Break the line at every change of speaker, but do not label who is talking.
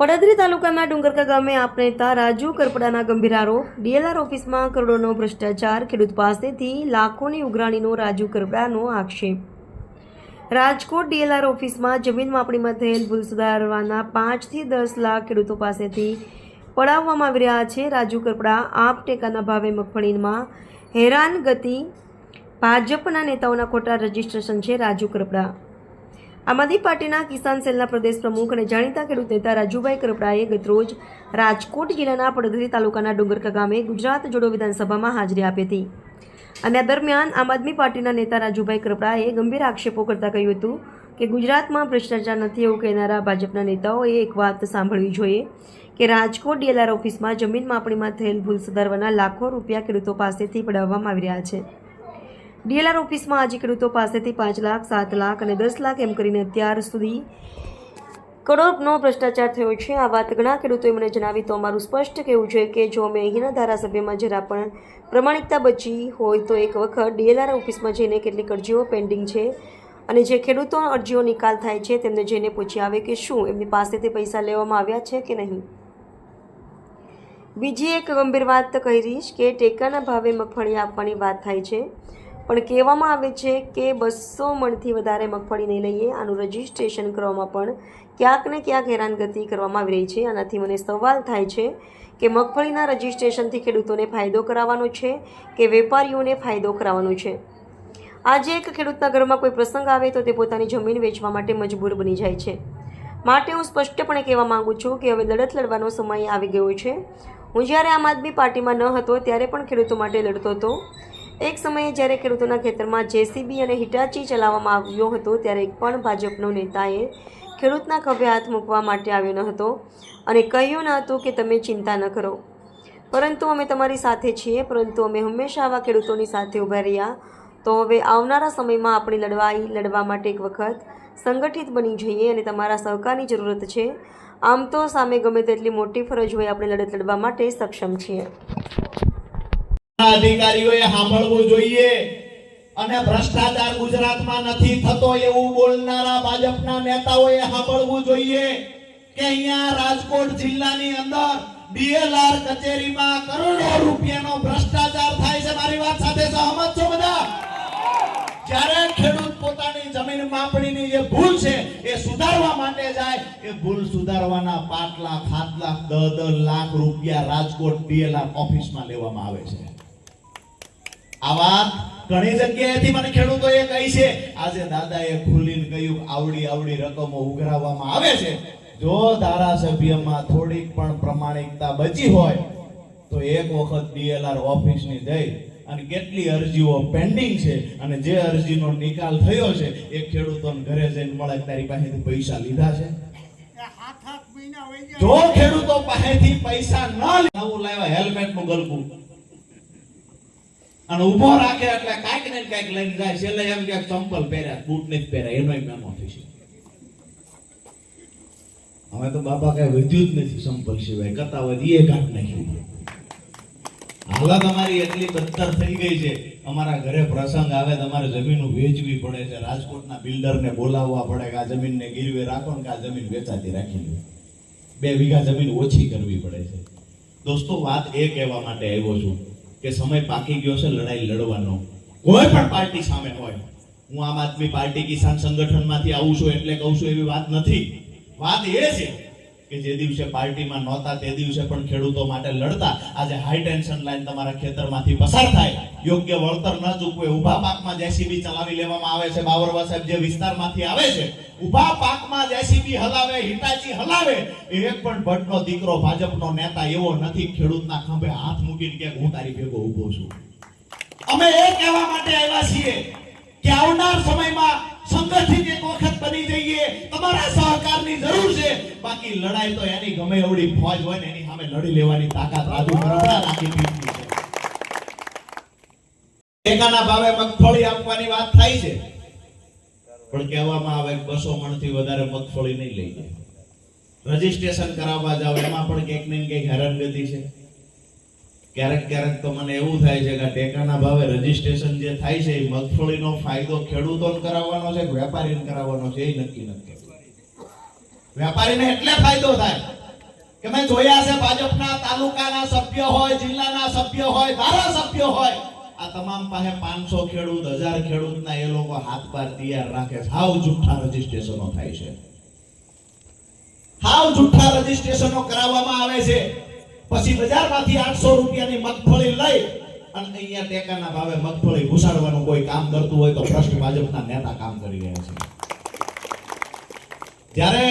પડદરી તાલુકાના ડુંગરકા ગામે આપ નેતા રાજુ કરપડાના ગંભીર આરોપ ડીએલઆર ઓફિસમાં કરોડોનો ભ્રષ્ટાચાર ખેડૂત પાસેથી લાખોની ઉઘરાણીનો રાજુ કરપડાનો આક્ષેપ. રાજકોટ ડીએલઆર ઓફિસમાં જમીન માપણીમાં થયેલ ભૂલ સુધારવાના પાંચથી દસ લાખ ખેડૂતો પાસેથી પડાવવામાં આવી રહ્યા છે. રાજુ કરપડા આપ ટેકાના ભાવે મગફળીમાં હેરાન ગતિ ભાજપના નેતાઓના ખોટા રજીસ્ટ્રેશન છે રાજુ કરપડા. આમ આદમી પાર્ટીના કિસાન સેલના પ્રદેશ પ્રમુખ અને જાણીતા ખેડૂત નેતા રાજુભાઈ કરપડાએ ગતરોજ રાજકોટ જિલ્લાના પડધરી તાલુકાના ડુંગરકા ગામે ગુજરાત જોડો વિધાનસભામાં હાજરી આપી હતી. અને આ દરમિયાન આમ આદમી પાર્ટીના નેતા રાજુભાઈ કરપડાએ ગંભીર આક્ષેપો કરતા કહ્યું હતું કે ગુજરાતમાં ભ્રષ્ટાચાર નથી એવું કહેનારા ભાજપના નેતાઓએ એક વાત સાંભળવી જોઈએ કે રાજકોટ ડીએલઆર ઓફિસમાં જમીન માપણીમાં થયેલ ભૂલ સુધારવાના લાખો રૂપિયા ખેડૂતો પાસેથી પડાવવામાં આવી રહ્યા છે. ડીએલઆર ઓફિસમાં આજે ખેડૂતો પાસેથી પાંચ લાખ, સાત લાખ અને દસ લાખ એમ કરીને અત્યાર સુધી કરોડનો ભ્રષ્ટાચાર થયો છે. આ વાત ઘણા ખેડૂતોએ મને જણાવી તો અમારું સ્પષ્ટ કહેવું છે કે જો અમે અહીંના ધારાસભ્યમાં જરા પણ પ્રમાણિકતા બચી હોય તો એક વખત ડીએલઆર ઓફિસમાં જઈને કેટલીક અરજીઓ પેન્ડિંગ છે અને જે ખેડૂતો અરજીઓ નિકાલ થાય છે તેમને જઈને પૂછી આવે કે શું એમની પાસેથી પૈસા લેવામાં આવ્યા છે કે નહીં. બીજી એક ગંભીર વાત કહીશ કે ટેકાના ભાવે મગફળી આપવાની વાત થાય છે. પણ કહેવામાં આવે છે કે બસો મણથી વધારે મગફળી નહીં લઈએ. આનું રજિસ્ટ્રેશન કરવામાં પણ ક્યાંક ને ક્યાંક હેરાનગતિ કરવામાં આવી રહી છે. આનાથી મને સવાલ થાય છે કે મગફળીના રજિસ્ટ્રેશનથી ખેડૂતોને ફાયદો કરાવવાનો છે કે વેપારીઓને ફાયદો કરાવવાનો છે? આજે એક ખેડૂતના ઘરમાં કોઈ પ્રસંગ આવે તો તે પોતાની જમીન વેચવા માટે મજબૂર બની જાય છે. માટે હું સ્પષ્ટપણે કહેવા માગું છું કે હવે લડત લડવાનો સમય આવી ગયો છે. હું જ્યારે આમ આદમી પાર્ટીમાં ન હતો, ત્યારે પણ ખેડૂતો માટે લડતો હતો. એક સમયે જ્યારે ખેડૂતોના ખેતરમાં જેસીબી અને હિટાચી ચલાવવામાં આવ્યો હતો, ત્યારે એક પણ ભાજપનો નેતાએ ખેડૂતના ખભે હાથ મૂકવા માટે આવ્યો ન હતો અને કહ્યું ન હતું કે તમે ચિંતા ન કરો. પરંતુ અમે તમારી સાથે છીએ, પરંતુ અમે હંમેશા આવા ખેડૂતોની સાથે ઊભા રહ્યા. તો હવે આવનારા સમયમાં આપણે લડવાઈ લડવા માટે એક વખત સંગઠિત બની જઈએ અને તમારા સહકારની જરૂરત છે. આમ તો સામે ગમે તેટલી મોટી ફરજ હોય, આપણે લડત લડવા માટે સક્ષમ છીએ.
અધિકારીઓએ સાંભળવું જોઈએ. અને ભ્રષ્ટાચાર ગુજરાતમાં નથી થતો એવું બોલનારા ભાજપના નેતાઓએ સાંભળવું જોઈએ કે અહીંયા રાજકોટ જિલ્લાની અંદર બીએલઆર કચેરીમાં કરોડો રૂપિયાનો ભ્રષ્ટાચાર થાય છે. મારી વાત સાથે સહમત છો બધા? જ્યારે ખેડૂત પોતાની જમીન માપણીની જે ભૂલ છે એ સુધારવા માટે જાય, એ ભૂલ સુધારવાના પાંચ લાખ સાત લાખ દસ દસ લાખ રૂપિયા રાજકોટ બીએલઆર ઓફિસમાં લેવામાં આવે છે. આ વાત ઘણી જગ્યાએથી મને ખેડૂતોએ કહી છે. આજે દાદાએ ખુલીને કહ્યું આવડી આવડી રકમો ઉઘરાવવામાં આવે છે. જો ધારાસભ્યમાં થોડીક પણ પ્રમાણિકતા બચી હોય તો એક વખત ડીએલઆર ઓફિસની જઈ અને કેટલી અરજીઓ પેન્ડિંગ છે અને જે અરજીનો નિકાલ થયો છે એ ખેડૂતોને ઘરે જઈને મળે તારી પાસેથી પૈસા લીધા છે? જો ખેડૂતો પાસેથી પૈસા ન લે લાવ્યા હેલ્મેટનું ગલકું અને ઊભો રાખે એટલે કાંઈક ને કાંઈક લઈને જાય. છેલ્લે એમ કે ચંપલ પહેર્યા, બૂટ નથી પહેર્યા, એનો મેમો થશે હવે તો બાબા કઈ વધ્યું જ નથી ચંપલ સિવાય, કરતા હોય એ કાઢ નાખ્યું હાલત અમારી એટલી બદતર થઈ ગઈ છે. અમારા ઘરે પ્રસંગ આવે, તમારે જમીન વેચવી પડે છે. રાજકોટના બિલ્ડરને બોલાવવા પડે કે આ જમીનને ગીરવે રાખો ને કે આ જમીન વેચાતી રાખી લો બે વીઘા જમીન ઓછી કરવી પડે છે. દોસ્તો, વાત એ કહેવા માટે આવ્યો છું. કે સમય પાકી ગયો છે, લડાઈ લડવાનો. કોઈ પણ પાર્ટી સામે હોય. હું આમ આદમી પાર્ટી કિસાન સંગઠનમાંથી આવું છું એટલે કહું છું એવી વાત નથી. વાત એ છે કે જે દિવસે પાર્ટીમાં નહોતા, તે દિવસે પણ ખેડૂતો માટે લડતા. આજે હાઈ ટેન્શન લાઈન તમારા ખેતરમાંથી પસાર થાય. યોગ્ય વળતર ન ચૂકવે. ઊભા પાકમાં જેસીબી ચલાવી લેવામાં આવે છે. બાવરવા સાહેબ જે વિસ્તારમાંથી આવે છે, ઊભા પાકમાં જેસીબી હલાવે, હિટાચી હલાવે એક પણ ભટ્ટનો દીકરો ભાજપનો નેતા એવો નથી. ખેડૂતના ખંભે હાથ મૂકીને કે હું તારી ભેગો ઊભો છું. અમે એ કહેવા માટે આવ્યા છીએ કે આવનાર સમયમાં સંગઠિત એક વખત બની જઈએ. તમારા સહકારની જરૂર છે. બાકી લડાઈ તો એની ગમે એવડી ફોજ હોય ને એની સામે લડી લેવાની તાકાત રાજુ કરપડા રાખી દીધી છે. ટેકાના ભાવે મગફળી આપવાની વાત થાય છે. પણ કહેવામાં આવે બસો મણથી વધારે મગફળી નહીં લઈ જાય. રજીસ્ટ્રેશન કરાવવા જાવ એમાં પણ કંઈક ને કંઈક હેરાનગતિ છે. ક્યારેક ક્યારેક તો મને એવું થાય છે કે ટેકાના ભાવે રજીસ્ટ્રેશન જે થાય છે, એ મગફળીનો ફાયદો ખેડૂતોને કરાવવાનો છે, વેપારીને કરાવવાનો છે, એ નક્કી નથી વેપારીને એટલે ફાયદો થાય કે મેં જોયા છે, ભાજપના તાલુકાના સભ્ય હોય, જિલ્લાના સભ્ય હોય, ધારાસભ્ય હોય, આ તમામ પાસે પાંચસો ખેડૂત, હજાર ખેડૂતના એ લોકો હાથ પાર તૈયાર રાખે. હાવ જુઠ્ઠા રજીસ્ટ્રેશનો થાય છે. હાવ જુઠ્ઠા રજીસ્ટ્રેશનો કરાવવામાં આવે છે. પછી બજારમાંથી આઠસો રૂપિયાની મગફળી લઈ અને અહીંયા ટેકાના ભાવે મગફળી ઘુસાડવાનું કોઈ કામ કરતું હોય તો ભ્રષ્ટ ભાજપના નેતા કામ કરી રહ્યા છે. જ્યારે